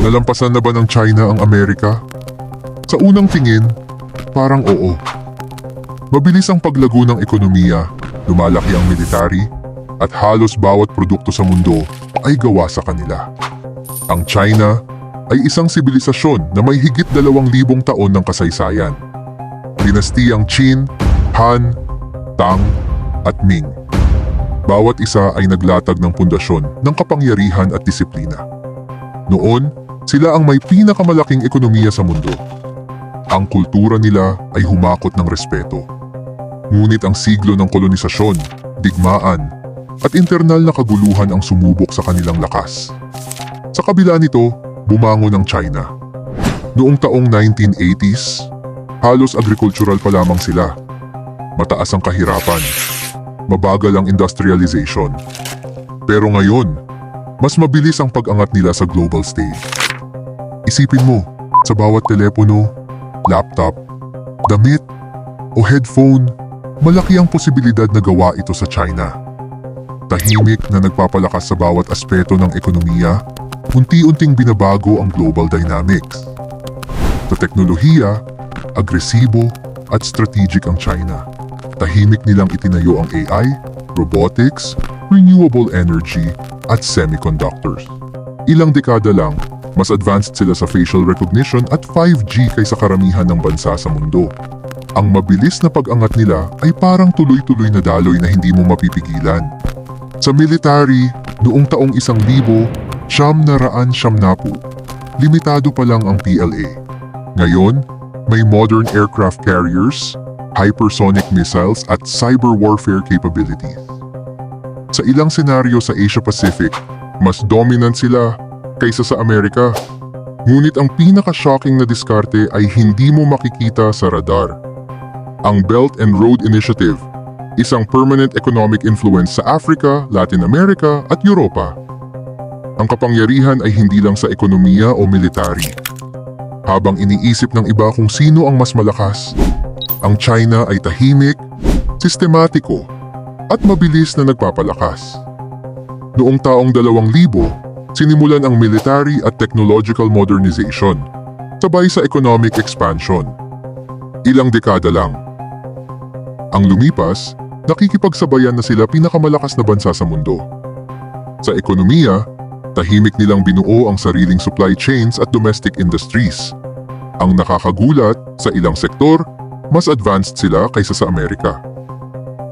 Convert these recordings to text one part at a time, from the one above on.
Nalampasan na ba ng China ang Amerika? Sa unang tingin, parang oo. Mabilis ang paglago ng ekonomiya, lumalaki ang military, at halos bawat produkto sa mundo ay gawa sa kanila. Ang China ay isang sibilisasyon na may higit dalawang libong taon ng kasaysayan. Dinastiyang Qin, Han, Tang, at Ming. Bawat isa ay naglatag ng pundasyon ng kapangyarihan at disiplina. Noon, sila ang may pinakamalaking ekonomiya sa mundo. Ang kultura nila ay humakot ng respeto. Ngunit ang siglo ng kolonisasyon, digmaan, at internal na kaguluhan ang sumubok sa kanilang lakas. Sa kabila nito, bumangon ang China. Noong taong 1980s, halos agricultural pa lamang sila. Mataas ang kahirapan. Mabagal ang industrialization. Pero ngayon, mas mabilis ang pag-angat nila sa global stage. Isipin mo, sa bawat telepono, laptop, damit, o headphone, malaki ang posibilidad na gawa ito sa China. Tahimik na nagpapalakas sa bawat aspeto ng ekonomiya, unti-unting binabago ang global dynamics. Sa teknolohiya, agresibo at strategic ang China. Tahimik nilang itinayo ang AI, robotics, renewable energy at semiconductors. Ilang dekada lang, mas advanced sila sa facial recognition at 5G kaysa karamihan ng bansa sa mundo. Ang mabilis na pag-angat nila ay parang tuloy-tuloy na daloy na hindi mo mapipigilan. Sa military, noong taong isang libo, siyam na raan siyam napu. Limitado pa lang ang PLA. Ngayon, may modern aircraft carriers, hypersonic missiles at cyber warfare capabilities. Sa ilang senaryo sa Asia-Pacific, mas dominant sila kaysa sa Amerika. Ngunit ang pinaka-shocking na diskarte ay hindi mo makikita sa radar. Ang Belt and Road Initiative, isang permanent economic influence sa Africa, Latin America at Europa. Ang kapangyarihan ay hindi lang sa ekonomiya o military. Habang iniisip ng iba kung sino ang mas malakas, ang China ay tahimik, sistematiko, at mabilis na nagpapalakas. Noong taong 2000, sinimulan ang military at technological modernization, sabay sa economic expansion. Ilang dekada lang. Ang lumipas, nakikipagsabayan na sila pinakamalakas na bansa sa mundo. Sa ekonomiya, tahimik nilang binuo ang sariling supply chains at domestic industries. Ang nakakagulat, sa ilang sektor, mas advanced sila kaysa sa Amerika.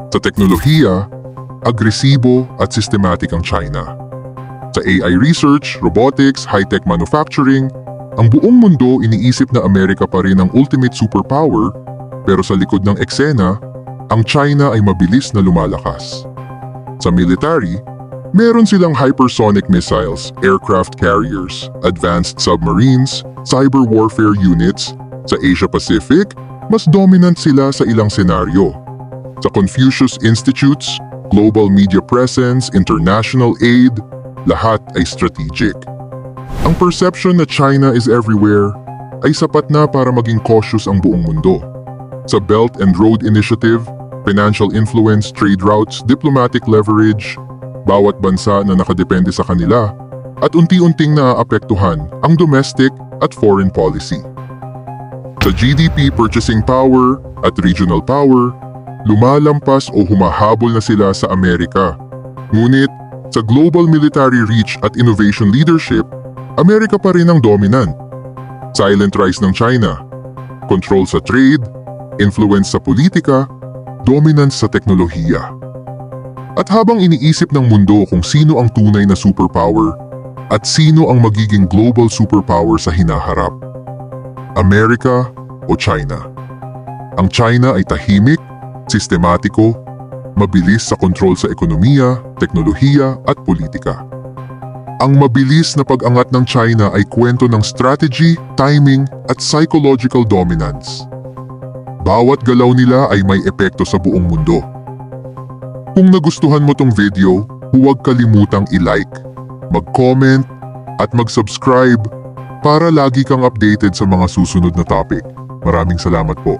Sa teknolohiya, agresibo at systematic ang China. Sa AI research, robotics, high-tech manufacturing, ang buong mundo iniisip na Amerika pa rin ang ultimate superpower, pero sa likod ng eksena, ang China ay mabilis na lumalakas. Sa military, meron silang hypersonic missiles, aircraft carriers, advanced submarines, cyber warfare units. Sa Asia-Pacific, mas dominant sila sa ilang senaryo. Sa Confucius Institutes, global media presence, international aid, lahat ay strategic. Ang perception na China is everywhere ay sapat na para maging cautious ang buong mundo. Sa Belt and Road Initiative, financial influence, trade routes, diplomatic leverage, bawat bansa na nakadepende sa kanila at unti-unting naaapektuhan ang domestic at foreign policy. Sa GDP purchasing power at regional power, lumalampas o humahabol na sila sa Amerika. Ngunit sa global military reach at innovation leadership, Amerika pa rin ang dominant. Silent rise ng China, control sa trade, influence sa politika, dominance sa teknolohiya. At habang iniisip ng mundo kung sino ang tunay na superpower at sino ang magiging global superpower sa hinaharap, Amerika o China. Ang China ay tahimik, sistematiko, mabilis sa kontrol sa ekonomiya, teknolohiya at politika. Ang mabilis na pag-angat ng China ay kwento ng strategy, timing at psychological dominance. Bawat galaw nila ay may epekto sa buong mundo. Kung nagustuhan mo tong video, huwag kalimutang i-like, mag-comment at mag-subscribe para lagi kang updated sa mga susunod na topic. Maraming salamat po.